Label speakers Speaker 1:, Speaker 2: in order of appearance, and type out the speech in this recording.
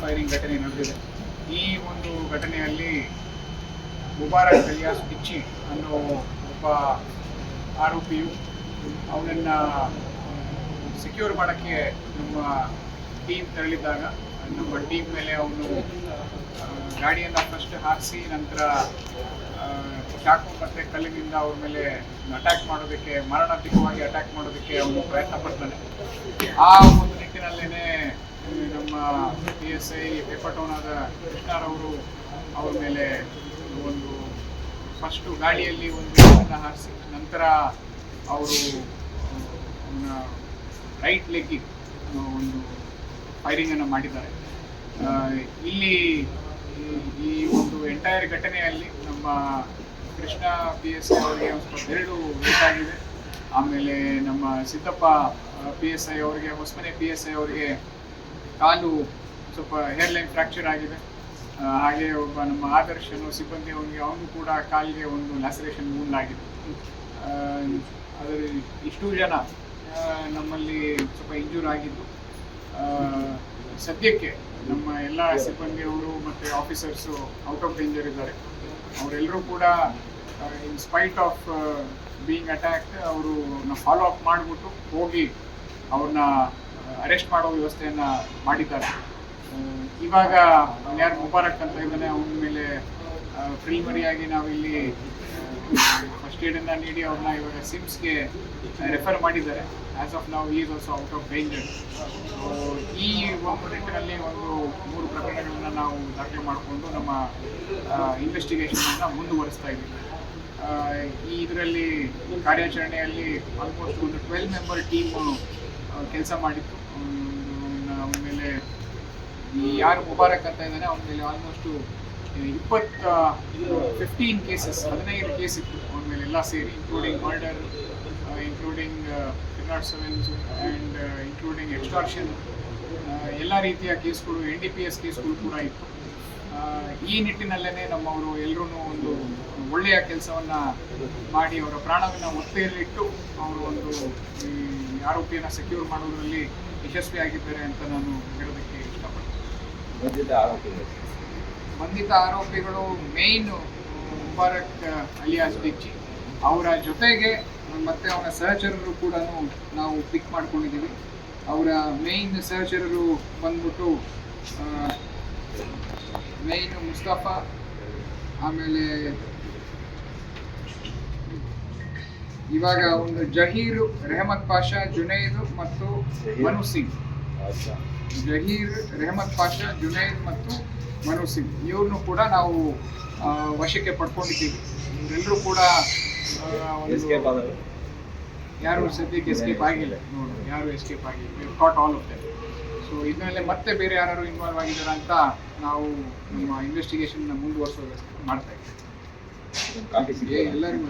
Speaker 1: Firing ಘಟನೆ ನಡೆದಿದೆ. ಈ ಒಂದು ಘಟನೆಯಲ್ಲಿ ಮುಬಾರಕ್ ಅಲಿಯಾಸ್ ಪಿಚ್ಚಿ ಅನ್ನೋ ಒಬ್ಬ ಆರೋಪಿಯು ಅವನನ್ನು ಸೆಕ್ಯೂರ್ ಮಾಡೋಕ್ಕೆ ನಮ್ಮ ಟೀಮ್ ತೆರಳಿದ್ದಾಗ, ನಮ್ಮ ಟೀಮ್ ಮೇಲೆ ಅವನು ಗಾಡಿಯನ್ನು ಫಸ್ಟ್ ಹಾಕಿಸಿ ನಂತರ ಚಾಕು ಮತ್ತು ಕಲ್ಲಿನಿಂದ ಅವ್ರ ಮೇಲೆ ಅಟ್ಯಾಕ್ ಮಾಡೋದಕ್ಕೆ ಮಾರಣಾಂತಿಕವಾಗಿ ಅಟ್ಯಾಕ್ ಮಾಡೋದಕ್ಕೆ ಅವನು ಪ್ರಯತ್ನ ಪಡ್ತಾನೆ. ಆ ಒಂದು ನಿಟ್ಟಿನಲ್ಲೇ ಪಿ ಎಸ್ ಐ ಪೆಪಟೋನಾದ ಕೃಷ್ಣರವರು ಅವ್ರ ಮೇಲೆ ಒಂದು ಫಸ್ಟು ಗಾಳಿಯಲ್ಲಿ ಒಂದು ಹಾರಿಸಿ, ನಂತರ ಅವರು ರೈಟ್ ಲೆಗ್ಗಿಗೆ ಒಂದು ಫೈರಿಂಗನ್ನು ಮಾಡಿದ್ದಾರೆ. ಇಲ್ಲಿ ಈ- ಒಂದು ಎಂಟೈರ್ ಘಟನೆಯಲ್ಲಿ ನಮ್ಮ ಕೃಷ್ಣ ಪಿ ಎಸ್ ಐ ಅವರಿಗೆ ಒಂದು ಸ್ವಲ್ಪ ಬೇಕಾಗಿದೆ. ಆಮೇಲೆ ನಮ್ಮ ಸಿದ್ದಪ್ಪ ಪಿ ಎಸ್ ಐ ಅವರಿಗೆ, ಹೊಸಮನೆ ಪಿ ಎಸ್ ಐ ಅವರಿಗೆ ಕಾಲು ಸ್ವಲ್ಪ ಹೇರ್ಲೈನ್ ಫ್ರ್ಯಾಕ್ಚರ್ ಆಗಿದೆ. ಹಾಗೆ ಒಬ್ಬ ನಮ್ಮ ಆದರ್ಶನು ಸಿಬ್ಬಂದಿ ಅವನಿಗೆ ಅವನು ಕೂಡ ಕಾಲಿಗೆ ಒಂದು ಲ್ಯಾಸರೇಷನ್ ಆಗಿದೆ. ಅದರಲ್ಲಿ ಅದರ ಇಷ್ಟು ಜನ ನಮ್ಮಲ್ಲಿ ಸ್ವಲ್ಪ ಇಂಜೂರ್ ಆಗಿದ್ದು. ಸದ್ಯಕ್ಕೆ ನಮ್ಮ ಎಲ್ಲ ಸಿಬ್ಬಂದಿಯವರು ಮತ್ತು ಆಫೀಸರ್ಸು ಔಟ್ ಆಫ್ ಡೇಂಜರ್ ಇದ್ದಾರೆ. ಅವರೆಲ್ಲರೂ ಕೂಡ in spite of being attack ಅವರು ಫಾಲೋ ಅಪ್ ಮಾಡಿಬಿಟ್ಟು ಹೋಗಿ ಅವ್ರನ್ನ ಅರೆಸ್ಟ್ ಮಾಡೋ ವ್ಯವಸ್ಥೆಯನ್ನು ಮಾಡಿದ್ದಾರೆ. ಇವಾಗ ಯಾರು ಮುಬಾರಕ್ ಅಂತ ಇದ್ದಾನೆ, ಅವನ ಮೇಲೆ ಪ್ರಿಲಿಮರಿಯಾಗಿ ಇಲ್ಲಿ ಫಸ್ಟ್ ಏಡನ್ನು ನೀಡಿ ಅವ್ರನ್ನ ಇವಾಗ ಸಿಮ್ಸ್ಗೆ ರೆಫರ್ ಮಾಡಿದ್ದಾರೆ. ಆ್ಯಸ್ ಆಫ್ ನಾವು is also out of danger ಈ ಒಂದು ನಿಟ್ಟಿನಲ್ಲಿ ಒಂದು ಮೂರು ಪ್ರಕರಣಗಳನ್ನ ನಾವು ದಾಖಲೆ ಮಾಡಿಕೊಂಡು ನಮ್ಮ ಇನ್ವೆಸ್ಟಿಗೇಷನನ್ನು ಮುಂದುವರಿಸ್ತಾ ಇದ್ದೀವಿ. ಈ ಇದರಲ್ಲಿ ಕಾರ್ಯಾಚರಣೆಯಲ್ಲಿ ಆಲ್ಮೋಸ್ಟ್ ಒಂದು ಟ್ವೆಲ್ ಮೆಂಬರ್ ಟೀಮು ಕೆಲಸ ಮಾಡಿತ್ತು ಅವನ ಮೇಲೆ ಈ ಯಾರು ಮುಬಾರಕ್ ಅಂತ ಇದ್ದಾನೆ, ಅವನ ಮೇಲೆ ಆಲ್ಮೋಸ್ಟು ಇಪ್ಪತ್ತ ಫಿಫ್ಟೀನ್ ಕೇಸಸ್ ಹದಿನೈದು ಕೇಸ್ ಇತ್ತು. ಅವನ ಮೇಲೆ ಎಲ್ಲ ಸೇರಿ including murder including not sevens and including extortion ಎಲ್ಲ ರೀತಿಯ ಕೇಸ್ಗಳು ಎನ್ ಡಿ ಪಿ ಎಸ್ ಕೇಸ್ಗಳು ಕೂಡ ಇತ್ತು. ಈ ನಿಟ್ಟಿನಲ್ಲೇ ನಮ್ಮವರು ಎಲ್ಲರೂ ಒಂದು ಒಳ್ಳೆಯ ಕೆಲಸವನ್ನು ಮಾಡಿ ಅವರ ಪ್ರಾಣವನ್ನು ಒತ್ತೆಯಲ್ಲಿಟ್ಟು ಅವರು ಒಂದು ಈ ಆರೋಪಿಯನ್ನು ಸೆಕ್ಯೂರ್ ಮಾಡೋದ್ರಲ್ಲಿ ಯಶಸ್ವಿಯಾಗಿದ್ದಾರೆ ಅಂತ ನಾನು ಹೇಳೋದಕ್ಕೆ ಇಷ್ಟಪಡ್ತೀನಿ.
Speaker 2: ಬಂಧಿತ ಆರೋಪಿಗಳು.
Speaker 1: ಬಂಧಿತ ಆರೋಪಿಗಳು ಮೇಯ್ನ್ ಮುಬಾರಕ್ ಅಲಿಯಾಸ್ ಬಿಚ್ಚಿ ಅವರ ಜೊತೆಗೆ ಮತ್ತೆ ಅವನ ಸಹಚರರು ಕೂಡ ನಾವು ಪಿಕ್ ಮಾಡ್ಕೊಂಡಿದ್ದೀವಿ. ಅವರ ಮೇಯ್ನ್ ಸಹಚರರು ಬಂದ್ಬಿಟ್ಟು ಮೇಯ್ನ್ ಮುಸ್ತಫಾ ಆಮೇಲೆ ಇವಾಗ ಒಂದು ಜಹೀರ್ ರೆಹಮತ್ ಪಾಷಾ ಜುನೈದ್ ಮತ್ತು ಮನು ಸಿಂಗ್.
Speaker 2: ಅಚ್ಚಾ
Speaker 1: ಜಹೀರ್ ರೆಹಮತ್ ಪಾಷಾ ಜುನೈದ್ ಮತ್ತು ಮನು ಸಿಂಗ್. ಇವ್ರನ್ನು ಕೂಡ ನಾವು ವಶಕ್ಕೆ ಪಡ್ಕೊಂಡಿದ್ದೀವಿ. ಇವರೆಲ್ಲರೂ ಕೂಡ ಯಾರು ಸದ್ಯಕ್ಕೆ ಎಸ್ಕೇಪ್ ಆಗಿಲ್ಲ. ನೋಡು ಯಾರು ಎಸ್ಕೇಪ್ ಆಗಿಲ್ಲ. Caught all of them so ಇದ್ಮೇಲೆ ಮತ್ತೆ ಬೇರೆ ಯಾರು ಇನ್ವಾಲ್ವ್ ಆಗಿದ್ದಾರೆ ಅಂತ ನಾವು ನಮ್ಮ ಇನ್ವೆಸ್ಟಿಗೇಷನ್ ಮುಂದುವರಿಸೋ ವ್ಯವಸ್ಥೆ ಮಾಡ್ತಾ ಇದ್ದೀವಿ. ಎಲ್ಲರಿಗೂ